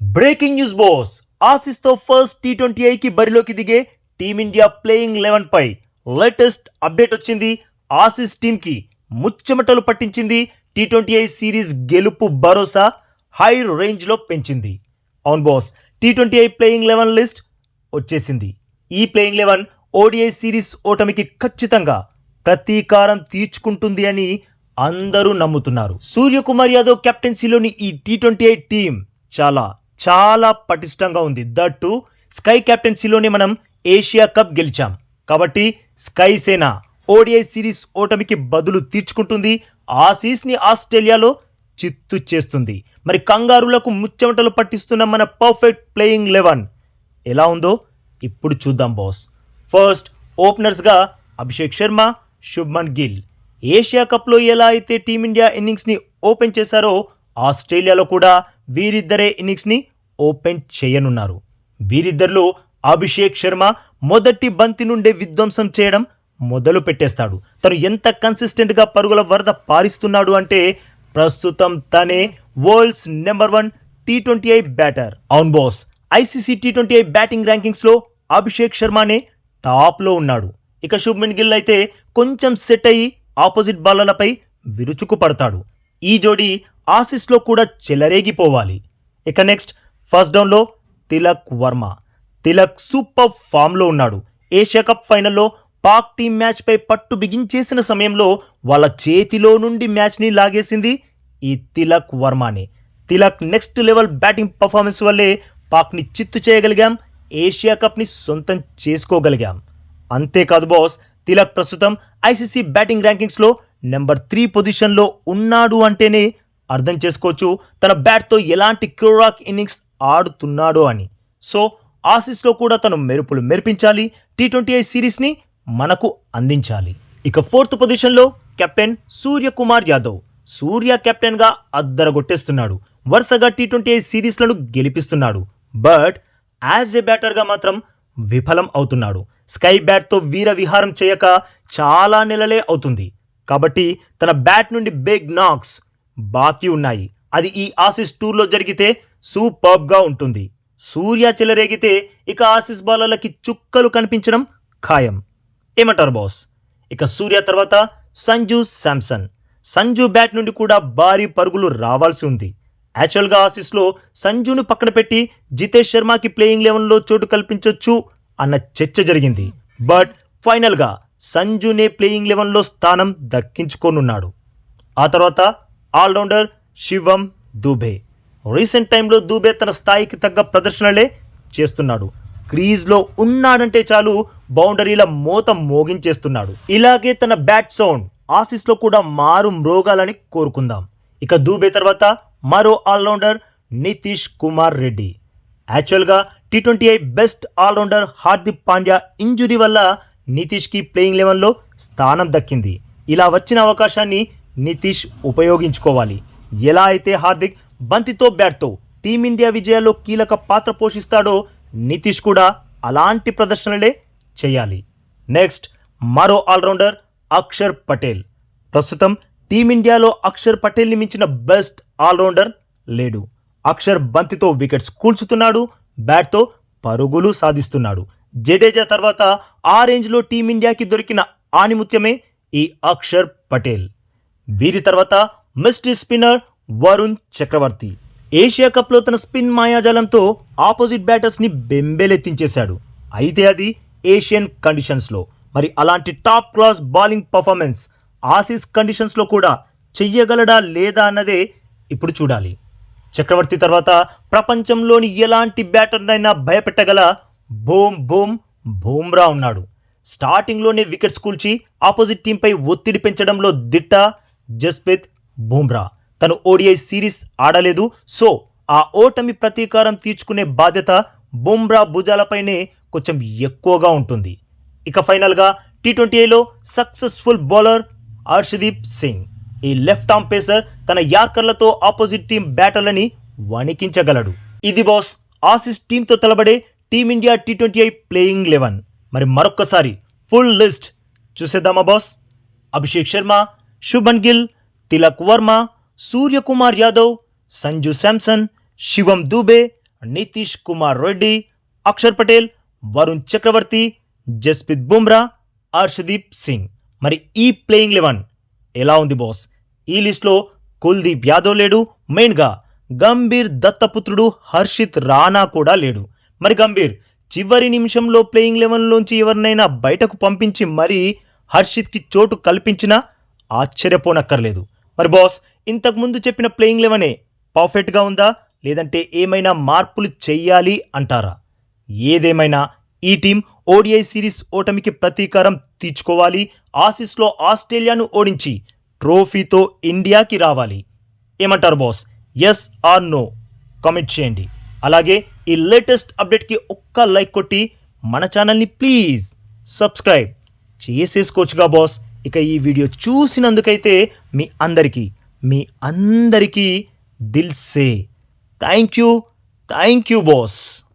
Breaking news boss ఆసిస్తో first T twenty ఐకి బరిలోకి దిగే టీమిండియా ప్లేయింగ్ లెవెన్ పై లేటెస్ట్ అప్డేట్ వచ్చింది. ఆసిస్ టీంకి ముచ్చెమటలు పట్టించింది. టీ ట్వంటీ ఐ సిరీస్ గెలుపు భరోసా హై రేంజ్లో పెంచింది. అవును boss T twenty I playing eleven list వచ్చేసింది. ఈ ప్లేయింగ్ లెవెన్ ఓడిఐ సిరీస్ ఓటమికి ఖచ్చితంగా ప్రతీకారం తీర్చుకుంటుంది అని అందరూ నమ్ముతున్నారు. సూర్యకుమార్ యాదవ్ కెప్టెన్సీలోని ఈ టీ ట్వంటీ ఐ టీం చాలా చాలా పటిష్టంగా ఉంది. దట్టు స్కై కెప్టెన్సీలోనే మనం ఏషియా కప్ గెలిచాం. కాబట్టి స్కై సేన ఓడిఐ సిరీస్ ఓటమికి బదులు తీర్చుకుంటుంది. ఆసీస్ని ఆస్ట్రేలియాలో చిత్తు చేస్తుంది. మరి కంగారులకు ముచ్చమటలు పట్టిస్తున్న మన పర్ఫెక్ట్ ప్లేయింగ్ లెవెన్ ఎలా ఉందో ఇప్పుడు చూద్దాం బాస్. ఫస్ట్ ఓపెనర్స్గా అభిషేక్ శర్మ శుభ్మన్ గిల్. ఏషియా కప్లో ఎలా అయితే టీమిండియా ఇన్నింగ్స్ని ఓపెన్ చేశారో ఆస్ట్రేలియాలో కూడా వీరిద్దరే ఇన్నింగ్స్ని ఓపెన్ చేయనున్నారు. వీరిద్దరిలో అభిషేక్ శర్మ మొదటి బంతి నుండే విధ్వంసం చేయడం మొదలు పెట్టేస్తాడు. తను ఎంత కన్సిస్టెంట్గా పరుగుల వరద పారిస్తున్నాడు అంటే ప్రస్తుతం తనే world's number one T twenty I batter. అవున్ boss ICC T twenty I batting ర్యాంకింగ్స్లో Abhishek శర్మనే టాప్లో ఉన్నాడు. ఇక శుభ్మన్ గిల్ అయితే కొంచెం సెట్ అయ్యి ఆపోజిట్ బాలలపై విరుచుకు పడతాడు ఈ జోడీ ఆసిస్లో కూడా చెలరేగిపోవాలి. ఇక నెక్స్ట్ ఫస్ట్ డౌన్లో తిలక్ వర్మ. తిలక్ సూపర్ ఫామ్లో ఉన్నాడు. ఏషియా కప్ ఫైనల్లో పాక్ టీం మ్యాచ్పై పట్టు బిగించేసిన సమయంలో వాళ్ళ చేతిలో నుండి మ్యాచ్ని లాగేసింది ఈ Tilak వర్మనే. Tilak next level batting performance వల్లే పాక్ని చిత్తు చేయగలిగాం. ఏషియా కప్ని సొంతం చేసుకోగలిగాం. అంతేకాదు బాస్ తిలక్ ప్రస్తుతం ఐసీసీ బ్యాటింగ్ ర్యాంకింగ్స్లో నెంబర్ త్రీ పొజిషన్లో ఉన్నాడు అంటేనే అర్థం చేసుకోవచ్చు తన బ్యాట్తో ఎలాంటి క్యూరాక్ ఇన్నింగ్స్ ఆడుతున్నాడు అని. సో ఆసీస్లో కూడా తను మెరుపులు మెరిపించాలి. టీ ట్వంటీ ఐ సిరీస్ని మనకు అందించాలి. ఇక ఫోర్త్ పొజిషన్లో కెప్టెన్ సూర్యకుమార్ యాదవ్. సూర్య కెప్టెన్గా అద్దరగొట్టేస్తున్నాడు. వరుసగా టీ ట్వంటీ ఐ సిరీస్లను గెలిపిస్తున్నాడు. బట్ యాజ్ ఎ బ్యాటర్గా మాత్రం విఫలం అవుతున్నాడు. స్కై బ్యాట్తో వీర విహారం చేయక చాలా నెలలే అవుతుంది. కాబట్టి తన బ్యాట్ నుండి బిగ్ నాక్స్ బాకీ ఉన్నాయి. అది ఈ ఆసిస్ టూర్లో జరిగితే సూపర్బ్గా ఉంటుంది. సూర్య చెలరేగితే ఇక ఆసిస్ బాలర్లకి చుక్కలు కనిపించడం ఖాయం. ఏమంటారు బాస్ ఇక సూర్య తర్వాత సంజు శాంసన్. సంజు బ్యాట్ నుండి కూడా భారీ పరుగులు రావాల్సి ఉంది. యాక్చువల్గా ఆసిస్లో సంజును పక్కన పెట్టి జితేష్ శర్మకి ప్లేయింగ్ లెవెన్లో చోటు కల్పించొచ్చు అన్న చర్చ జరిగింది. బట్ ఫైనల్గా సంజునే ప్లేయింగ్ లెవెన్లో స్థానం దక్కించుకోనున్నాడు. ఆ తర్వాత ఆల్రౌండర్ శివం దుబే. రీసెంట్ టైంలో దూబే తన స్థాయికి తగ్గ ప్రదర్శనలే చేస్తున్నాడు. క్రీజ్లో ఉన్నాడంటే చాలు బౌండరీల మోత మోగించేస్తున్నాడు. ఇలాగే తన బ్యాట్ సౌండ్ ఆసిస్లో కూడా మారు మ్రోగాలని కోరుకుందాం. ఇక దూబే తర్వాత మరో ఆల్రౌండర్ నితీష్ కుమార్ రెడ్డి. యాక్చువల్గా T twenty I best all-rounder Hardik Pandya injury వల్ల నితీష్కి ప్లేయింగ్ లెవెన్లో స్థానం దక్కింది. ఇలా వచ్చిన అవకాశాన్ని నితీష్ ఉపయోగించుకోవాలి. ఎలా అయితే హార్దిక్ బంతితో బ్యాట్తో టీమిండియా విజయాల్లో కీలక పాత్ర పోషిస్తాడో నితీష్ కూడా అలాంటి ప్రదర్శనలే చేయాలి. నెక్స్ట్ మరో ఆల్రౌండర్ అక్షర్ పటేల్. ప్రస్తుతం టీమిండియాలో అక్షర్ పటేల్ని మించిన బెస్ట్ ఆల్రౌండర్ లేడు. అక్షర్ బంతితో వికెట్స్ కూల్చుతున్నాడు బ్యాట్తో పరుగులు సాధిస్తున్నాడు. జడేజా తర్వాత ఆ రేంజ్లో టీమిండియాకి దొరికిన ఆనిముత్యమే ఈ అక్షర్ పటేల్. వీరి తర్వాత mystery spinner Varun Chakravarthy. Asia కప్లో తన స్పిన్ మాయాజాలంతో ఆపోజిట్ బ్యాటర్స్ని బెంబేలెత్తించేశాడు. అయితే అది ఏషియన్ కండిషన్స్లో. మరి అలాంటి top class bowling performance Aussies కండిషన్స్లో కూడా చెయ్యగలడా లేదా అన్నదే ఇప్పుడు చూడాలి. చక్రవర్తి తర్వాత ప్రపంచంలోని ఎలాంటి బ్యాటర్నైనా భయపెట్టగల బోమ్ బూమ్ బూమ్రా ఉన్నాడు. స్టార్టింగ్లోనే వికెట్స్ కూల్చి ఆపోజిట్ టీంపై ఒత్తిడి పెంచడంలో దిట్ట జస్ప్రీత్ బూమ్రా. తను ఓడిఐ సిరీస్ ఆడలేదు. సో ఆ ఓటమి ప్రతీకారం తీర్చుకునే బాధ్యత బుమ్రా భుజాలపైనే కొంచెం ఎక్కువగా ఉంటుంది. ఇక ఫైనల్గా టీ ట్వంటీలో సక్సెస్ఫుల్ బౌలర్ హర్షదీప్ సింగ్. ఈ లెఫ్ట్ ఆర్మ్ పేసర్ తన యార్కర్లతో ఆపోజిట్ టీం బ్యాటర్లని వణికించగలడు. ఇది బాస్ ఆసిస్ టీంతో తలబడే Team India T twenty I playing eleven. మరి మరొక్కసారి ఫుల్ లిస్ట్ చూసేద్దామా బాస్? అభిషేక్ శర్మ శుభన్ గిల్ తిలక్ వర్మ సూర్యకుమార్ యాదవ్ సంజు శాంసన్ శివం దూబే నితీష్ కుమార్ రెడ్డి అక్షర్ పటేల్ వరుణ్ చక్రవర్తి జస్ప్రీత్ బుమ్రా హర్షదీప్ సింగ్. మరి ఈ ప్లేయింగ్ లెవెన్ ఎలా ఉంది బాస్? ఈ లిస్ట్లో కుల్దీప్ యాదవ్ లేడు మెయిన్గా గంభీర్ దత్తపుత్రుడు హర్షిత్ రాణా కూడా లేడు. మరి గంభీర్ చివరి నిమిషంలో ప్లేయింగ్ లెవెన్లోంచి ఎవరినైనా బయటకు పంపించి మరీ హర్షిత్కి చోటు కల్పించినా ఆశ్చర్యపోనక్కర్లేదు. మరి బాస్ ఇంతకుముందు చెప్పిన ప్లేయింగ్ లెవెనే పర్ఫెక్ట్గా ఉందా? లేదంటే ఏమైనా మార్పులు చెయ్యాలి అంటారా? ఏదేమైనా ఈ టీం ఓడిఐ సిరీస్ ఓటమికి ప్రతీకారం తీర్చుకోవాలి. ఆసిస్లో ఆస్ట్రేలియాను ఓడించి ట్రోఫీతో ఇండియాకి రావాలి. ఏమంటారు boss? Yes or no comment చేయండి. అలాగే ఈ లేటెస్ట్ అప్డేట్కి ఒక్క లైక్ కొట్టి మన ఛానల్ని ప్లీజ్ సబ్స్క్రైబ్ చేసేసుకోవచ్చుగా బాస్. ఇక ఈ వీడియో చూసినందుకైతే మీ అందరికీ మీ అందరికీ దిల్సే thank you. Thank you boss.